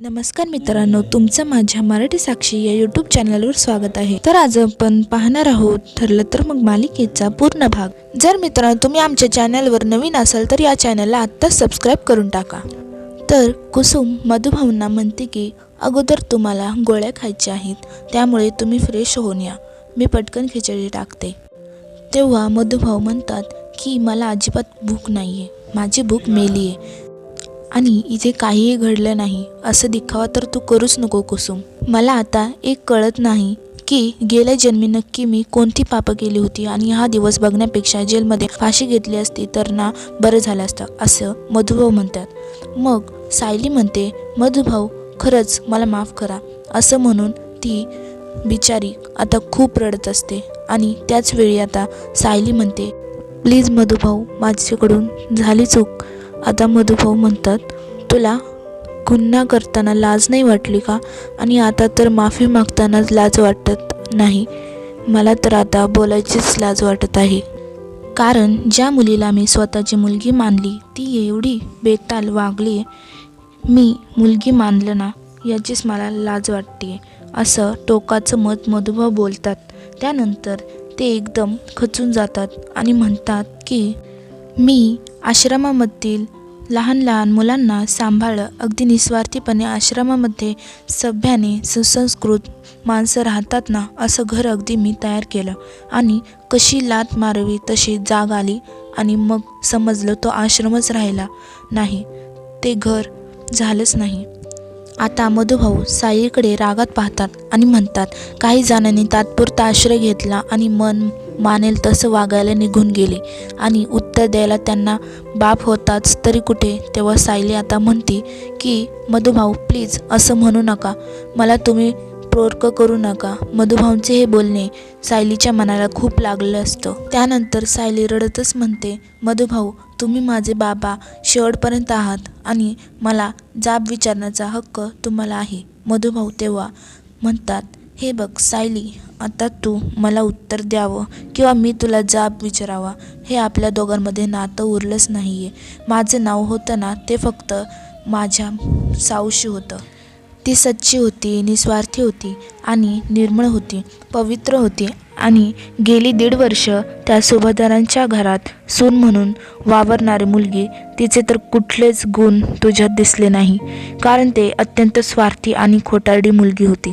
नमस्कार मित्रांनो तुमचं माझ्या मराठी साक्षी या यूट्यूब चॅनलवर स्वागत आहे. तर आज आपण पाहणार आहोत ठरलं तर मग मालिकेचा पूर्ण भाग. जर मित्रांनो तुम्ही आमच्या चॅनलवर नवीन असाल तर या चॅनलला आत्ताच सबस्क्राईब करून टाका. तर कुसुम मधुभावना म्हणते की अगोदर तुम्हाला गोळ्या खायच्या आहेत त्यामुळे तुम्ही फ्रेश होऊन या. मी पटकन खिचडी टाकते. तेव्हा मधुभाऊ म्हणतात की मला अजिबात भूक नाही आहे माझी भूक मेली आहे आणि इथे काहीही घडलं नाही असं दिखावा तर तू करूच नको कुसुम. मला आता एक कळत नाही की गेल्या जन्मी नक्की मी कोणती पापं केली होती आणि हा दिवस बघण्यापेक्षा जेलमध्ये फाशी घेतली असती तर ना बरं झालं असतं असं मधुभाऊ म्हणतात. मग सायली म्हणते मधुभाऊ खरंच मला माफ करा. असं म्हणून ती बिचारी आता खूप रडत असते आणि त्याचवेळी आता सायली म्हणते प्लीज मधुभाऊ माझ्याकडून झाली चूक. आता मधुभाऊ म्हणतात तुला गुन्हा करताना लाज नाही वाटली का? आणि आता तर माफी मागतानाच लाज वाटत नाही. मला तर आता बोलायचीच लाज वाटत आहे. कारण ज्या मुलीला मी स्वतःची मुलगी मानली ती एवढी बेताल वागली मी मुलगी मानलं ना याचीच मला लाज वाटते असं टोकाचं मत मधुभाऊ बोलतात. त्यानंतर ते एकदम खचून जातात आणि म्हणतात की मी आश्रमामधील लहान लहान मुलांना सांभाळलं. अगदी निस्वार्थीपणे आश्रमामध्ये सभ्याने सुसंस्कृत माणसं राहतात ना असं घर अगदी मी तयार केलं. आणि कशी लात मारवी तशी जाग आली आणि मग समजलं तो आश्रमच राहिला नाही. ते घर झालंच नाही. आता मधुभाऊ साईकडे रागात पाहतात आणि म्हणतात काही जणांनी तात्पुरता आश्रय घेतला आणि मन मानेल तसं वागायला निघून गेले आणि उत्तर द्यायला त्यांना बाप होताच तरी कुठे? तेव्हा सायली आता म्हणते की मधुभाऊ प्लीज असं म्हणू नका. मला तुम्ही प्रोर्क करू नका. मधुभाऊंचे हे बोलणे सायलीच्या मनाला खूप लागलं असतं. त्यानंतर सायली रडतच म्हणते मधुभाऊ तुम्ही माझे बाबा शेवटपर्यंत आहात आणि मला जाब विचारण्याचा हक्क तुम्हाला आहे. मधुभाऊ तेव्हा म्हणतात हे बघ सायली आता तू मला उत्तर द्यावं किंवा मी तुला जाब विचारावा हे आपल्या दोघांमध्ये नातं उरलंच नाही आहे माझं नाव होतं ना ते फक्त माझ्या सावशी होतं. ती सच्ची होती निस्वार्थी होती आणि निर्मळ होती पवित्र होती आणि गेली दीड वर्ष त्या सुभेदारांच्या घरात सून म्हणून वावरणारी मुलगी तिचे तर कुठलेच गुण तुझ्यात दिसले नाही कारण ते अत्यंत स्वार्थी आणि खोटारडी मुलगी होती.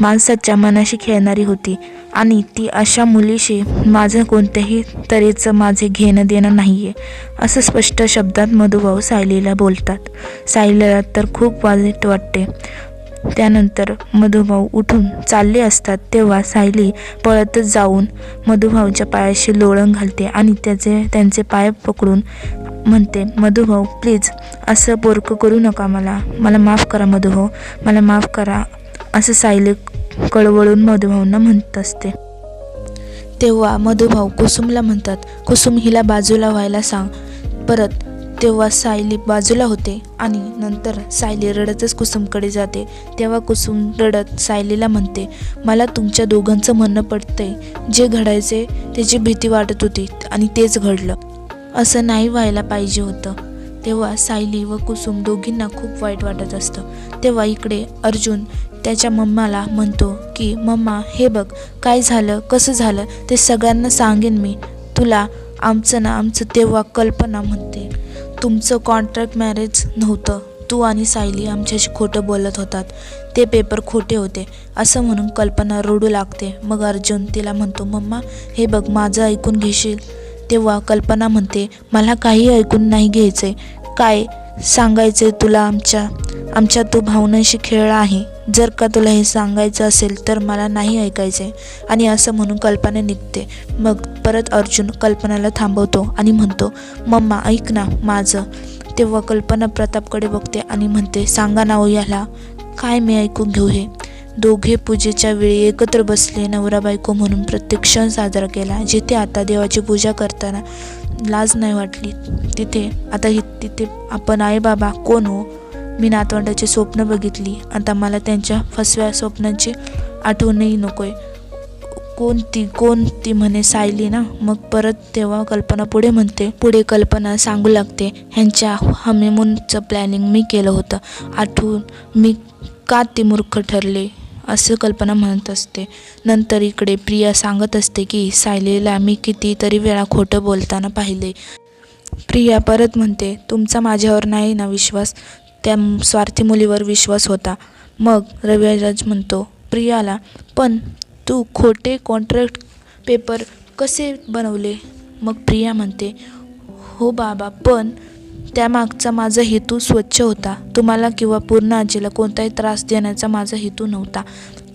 माणसाच्या मनाशी खेळणारी होती आणि ती अशा मुलीशी माझं कोणत्याही तऱ्हेचं माझे घेणं देणं नाही आहे असं स्पष्ट शब्दात मधुभाऊ सायलीला बोलतात. सायलीला तर खूप वाईट वाटते. त्यानंतर मधुभाऊ उठून चालले असतात तेव्हा सायली पळतच जाऊन मधुभाऊच्या पायाशी लोळण घालते आणि त्याचे त्यांचे पाय पकडून म्हणते मधुभाऊ प्लीज असं पोरकं करू नका मला. मला माफ करा मधुभाऊ. मला माफ करा. असं सायली कळवळून मधुभाऊंना म्हणत असते. तेव्हा मधुभाऊ कुसुमला म्हणतात कुसुम हिला बाजूला व्हायला सांग. परत तेव्हा सायली बाजूला होते आणि नंतर सायली रडतच कुसुमकडे जाते. तेव्हा कुसुम रडत सायलीला म्हणते मला तुमच्या दोघांचं म्हणणं पडतंय जे घडायचे त्याची भीती वाटत होती आणि तेच घडलं. असं नाही व्हायला पाहिजे होतं. तेव्हा सायली व कुसुम दोघींना खूप वाईट वाटत असतं. तेव्हा इकडे अर्जुन त्याच्या मम्माला म्हणतो की मम्मा हे बघ काय झालं कसं झालं ते सगळ्यांना सांगेन मी. तुला आमचं ना आमचं तेव्हा कल्पना म्हणते. तुमचं कॉन्ट्रॅक्ट मॅरेज नव्हतं. तू आणि सायली आमच्याशी खोटं बोलत होतात. ते पेपर खोटे होते. असं म्हणून कल्पना रडू लागते. मग अर्जुन तिला म्हणतो मम्मा हे बघ माझं ऐकून घेशील? तेव्हा कल्पना म्हणते मला काही ऐकून नाही घ्यायचंय. काय? सांगायचे तुला आमच्या आमच्या तू भावनांशी खेळ आहे. जर का तुला हे सांगायचं असेल तर मला नाही ऐकायचे आणि असं म्हणून कल्पना निघते. मग परत अर्जुन कल्पनाला थांबवतो आणि म्हणतो मम्मा ऐक ना माझं. तेव्हा कल्पना प्रतापकडे बघते आणि म्हणते सांगा ना हो याला काय मी ऐकून घेऊ हे? दोघे पूजेच्या वेळी एकत्र बसले नवरा बायको म्हणून प्रत्येक क्षण साजरा केला जिथे आता देवाची पूजा करताना लाज नाही वाटली. तिथे आता हि तिथे आपण आई बाबा कोण हो? मी नातवंडाची स्वप्न बघितली. आता मला त्यांच्या फसव्या स्वप्नांची आठवणही नको आहे कोणती कोणती म्हणे सायली ना? मग परत तेव्हा कल्पना पुढे म्हणते. पुढे कल्पना सांगू लागते. ह्यांच्या हमीमूनचं प्लॅनिंग मी केलं होतं. आठवून मी का ती मूर्ख ठरले? असं कल्पना म्हणत असते. नंतर इकडे प्रिया सांगत असते की सायलीला मी कितीतरी वेळा खोटं बोलताना पाहिले. प्रिया परत म्हणते तुमचा माझ्यावर नाही ना विश्वास. त्या स्वार्थी मुलीवर विश्वास होता. मग रविराज म्हणतो प्रियाला पण तू खोटे कॉन्ट्रॅक्ट पेपर कसे बनवले? मग प्रिया म्हणते हो बाबा पण त्यामागचा माझा हेतू स्वच्छ होता. तुम्हाला किंवा पूर्ण आजीला कोणताही त्रास देण्याचा माझा हेतू नव्हता.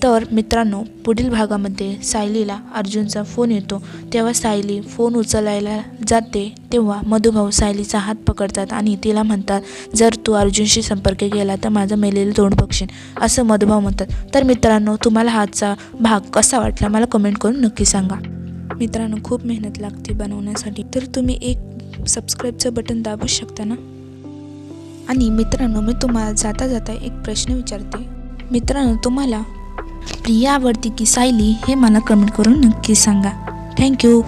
तर मित्रांनो पुढील भागामध्ये सायलीला अर्जुनचा फोन येतो. तेव्हा सायली फोन उचलायला जाते तेव्हा मधुभाऊ सायलीचा हात पकडतात आणि तिला म्हणतात जर तू अर्जुनशी संपर्क केला तर माझं मेलेलं तोंड बघशील असं मधुभाऊ म्हणतात. तर मित्रांनो तुम्हाला हाचा भाग कसा वाटला मला कमेंट करून नक्की सांगा. मित्रांनो खूप मेहनत लागते बनवण्यासाठी. तर तुम्ही एक सबस्क्राईबचं बटन दाबू शकता ना? आणि मित्रांनो मी तुम्हाला जाता जाता एक प्रश्न विचारते. मित्रांनो तुम्हाला प्रिया आवडते की सायली हे मला कमेंट करून नक्की सांगा. थँक्यू